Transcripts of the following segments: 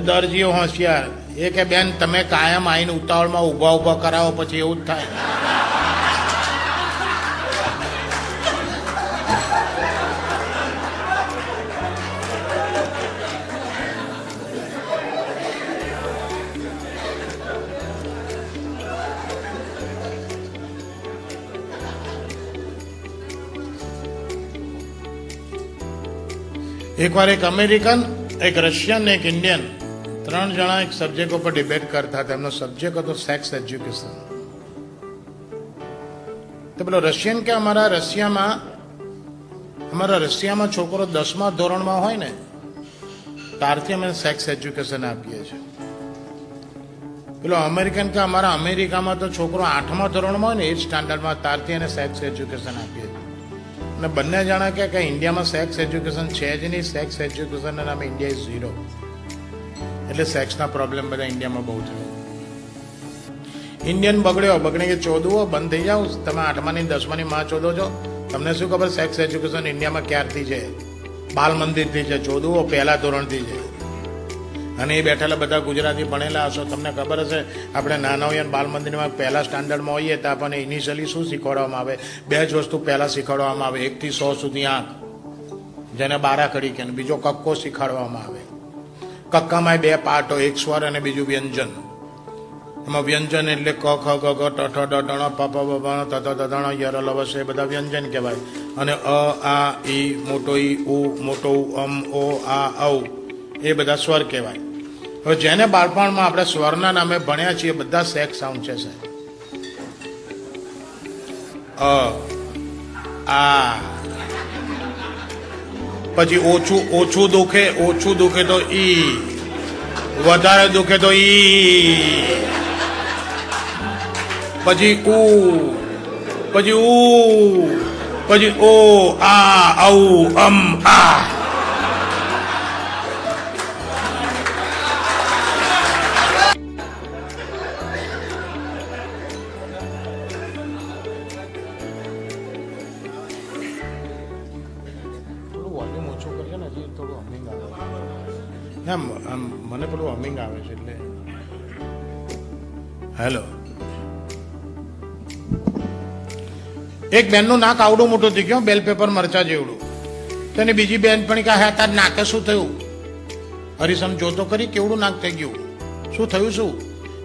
દરજીઓ હોશિયાર. એ કે, બેન, તમે કાયમ આવીને ઉતાવળમાં ઊભા ઊભા કરાવો, પછી એવું જ થાય. એકવાર એક અમેરિકન, એક રશિયન, એક ઇન્ડિયન ત્રણ જણા એક સબ્જેક્ટ ઉપર ડિબેટ કરતા હતા. એમનો સબ્જેક્ટ હતો સેક્સ એજ્યુકેશન તો પેલો રશિયન કે અમારા રશિયામાં અમારા રશિયામાં છોકરો દસમા ધોરણમાં હોય ને, ત્યારથી અમે સેક્સ એજ્યુકેશન આપીએ છીએ. પેલો અમેરિકન કે અમારા અમેરિકામાં તો છોકરો આઠમા ધોરણમાં હોય ને, એ જ સ્ટાન્ડર્ડમાં ત્યારથી એને સેક્સ એજ્યુકેશન આપીએ છીએ. અને બંને જણા કે ઇન્ડિયામાં સેક્સ એજ્યુકેશન છે જ નહીં. સેક્સ એજ્યુકેશનના નામે ઇન્ડિયા ઇઝ ઝીરો એટલે સેક્સના પ્રોબ્લેમ બધા ઇન્ડિયામાં બહુ થયો ઇન્ડિયન બગડ્યો બગડી કે ચોદવો, બંધ થઈ જાવ તમે આઠમાની દસમાની માં ચોદો છો. તમને શું ખબર સેક્સ એજ્યુકેશન ઇન્ડિયામાં ક્યારથી છે? બાલ મંદિરથી છે, ચોદવો, પહેલા ધોરણથી છે. અને એ બેઠેલા બધા ગુજરાતી ભણેલા હશો. તમને ખબર હશે, આપણે નાના હોઈએ બાલ મંદિરમાં પહેલા સ્ટાન્ડર્ડમાં હોઈએ તો આપણને ઇનિશિયલી શું શીખવાડવામાં આવે? બે જ વસ્તુ પહેલા શીખવાડવામાં આવે. એકથી સો સુધી આંખ. જેને બારા કરી કે બીજો કક્કો શીખવાડવામાં આવે. કક્કામાં બે હોય એક સ્વર અને બીજું વ્યંજન. એમાં વ્યંજન એટલે ક, ખ, ગ ગ, ટ, ઠ, ડ, ણ, પ પ બ ણ, ત ત દ ણ ર, લ, વ, સ, એ બધા વ્યંજન કહેવાય. અને અ, આ, ઈ, મોટો ઈ, ઉ, મોટો અમ, ઓ, આ, ઔ, એ બધા સ્વર કહેવાય. હવે જેને બાળપણમાં આપણે સ્વરના નામે ભણ્યા છીએ, બધા સેક્સ સાઉન્ડ છે, સાહેબ. અ, આ પછી ઓછું ઓછું દુખે ઓછું દુખે તો ઈ. વધારે દુખે તો ઈ. પછી ઉ પછી ઉ, પછી ઓ, આ, ઔ, અમ, આ. વોલ્યુમ ઓછું કરીએ ને હજી થોડું હમિંગ આવે. એમ આમ મને પેલું હમિંગ આવે છે એટલે. હેલો એક બેનનું નાક આવડું મોટું થઈ ગયું બેલ પેપર મરચા જેવડું. તેને બીજી બેન પણ કહે તાર નાકે શું થયું? હરીસમ જોતો કરી કેવડું નાક થઈ ગયું? શું થયું શું?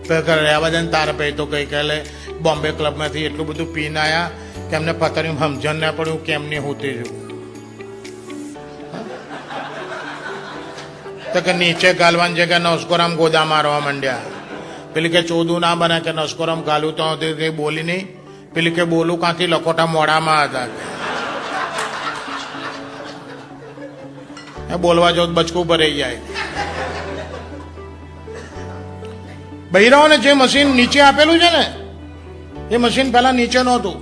રહેવા તાર પે તો ગઈકાલે બોમ્બે ક્લબમાંથી એટલું બધું પીને આવ્યા કે એમને પતર્યું સમજણ ના પડ્યું કેમ નહીં હોતી જવું તો કે નીચે ગાલવાની જગ્યા નસકોરામ ગોદા મારવા માંડ્યા. પેલી કે ચોદું ના બને કે નસકોરામ ગાલું તો કઈ બોલી નહીં. પેલી કે બોલું કાંથી લખોટા મોડામાં હતા. બોલવા જો બચકું ભરાઈ જાય. બૈરાઓને જે મશીન નીચે આપેલું છે ને, એ મશીન પહેલા નીચે નહોતું.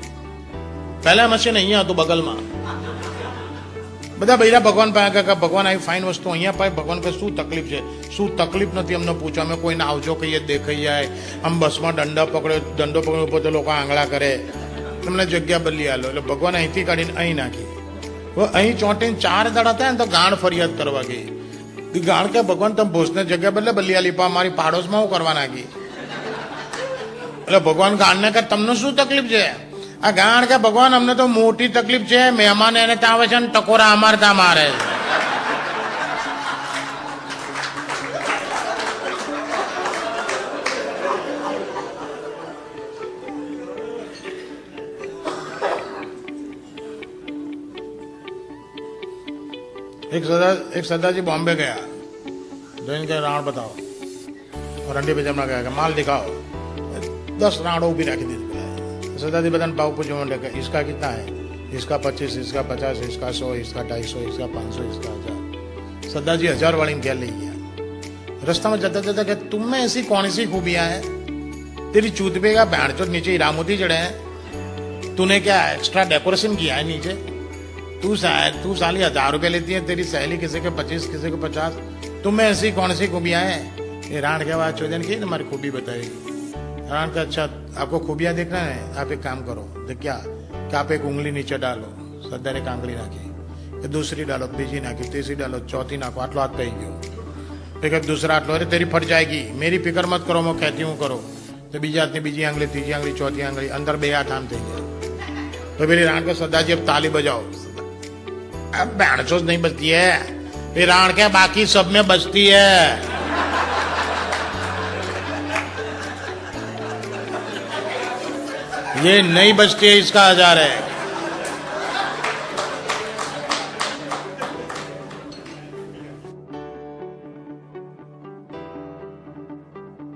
પહેલા મશીન અહીંયા હતું બગલમાં. બધા બૈરા ભગવાન પાસે કે ભગવાન, આવી ફાઇન વસ્તુ અહીંયા પાય. ભગવાન કે શું તકલીફ છે? શું તકલીફ નથી? અમને પૂછો. અમે કોઈને આવજો કહીએ, દેખાઈ જાય. આમ બસમાં દંડો પકડ્યો. દંડો પકડ્યો ઉપર તો લોકો આંગળા કરે. તમને જગ્યા બદલી આલો. એટલે ભગવાન અહીંથી કાઢીને અહીં નાખી. હવે અહીં ચોંટીને ચાર દાડા થાય ને તો ગાણ ફરિયાદ કરવા ગઈ. ગાણ કે, ભગવાન, તમે ભોજને જગ્યા બદલે બદલી આલી. પા મારી પાડોશમાં હું કરવા નાખી? એટલે ભગવાન ગાણને કે તમને શું તકલીફ છે? આ ગાણ કે ભગવાન, અમને તો મોટી તકલીફ છે, મહેમાન એને ત્યાં છે ને ટકોરા અમારતા મારે એક સરદાર, એક સરદારજી બોમ્બે ગયા. જોઈને કે રાણ બતાવો. રંડી બજારમાં ગયા કે, માલ દેખાવો. દસ રાણો ઊભી રાખી દીધી. जी बदन पाव पूछो मंडे का इसका कितना है? इसका पच्चीस, इसका पचास, इसका सौ, इसका ढाई सौ, इसका पाँच सौ, इसका हज़ार। सरदार जी हज़ार वाली क्या ले गया रास्ता में जाता जाता क्या तुम में ऐसी कौन सी खूबियाँ हैं? तेरी चूत पे का बैंड चोट नीचे हीरामोती चढ़े हैं, तूने क्या एक्स्ट्रा डेकोरेशन किया है नीचे? तू तू साली हज़ार रुपए लेती है, तेरी सहेली किसी के पच्चीस, किसी के पचास। तुम्हें ऐसी कौन सी खूबियाँ हैं? ये राण के बाद चौधरी की, तुम्हारी खूबी बताएगी। रान का अच्छा आपको खूबियां देखना है आप एक काम करो देख क्या कि आप एक उंगली नीचे डालो સદ્દારે કાંગળી નાખી કે દૂસરી ડાલો બીજી નાખી ત્રીજી ડાલો ચોથી નાખો આટલો હાથ થઈ ગયો फिर कहते दूसरा आटलो अरे तेरी फट जाएगी मेरी फिक्र मत करो मैं कहती हूँ करो तो બીજા હાથની બીજી આંગળી ત્રીજી આંગળી ચોથી આંગળી અંદર બે હાથ આમ થઈ ગયા तो मेरी राण को सदाजी अब ताली बजाओ अब बैंडचोज नहीं बजती है ये राण क्या बाकी सब में बजती है ये नहीं बजती है इसका हजार है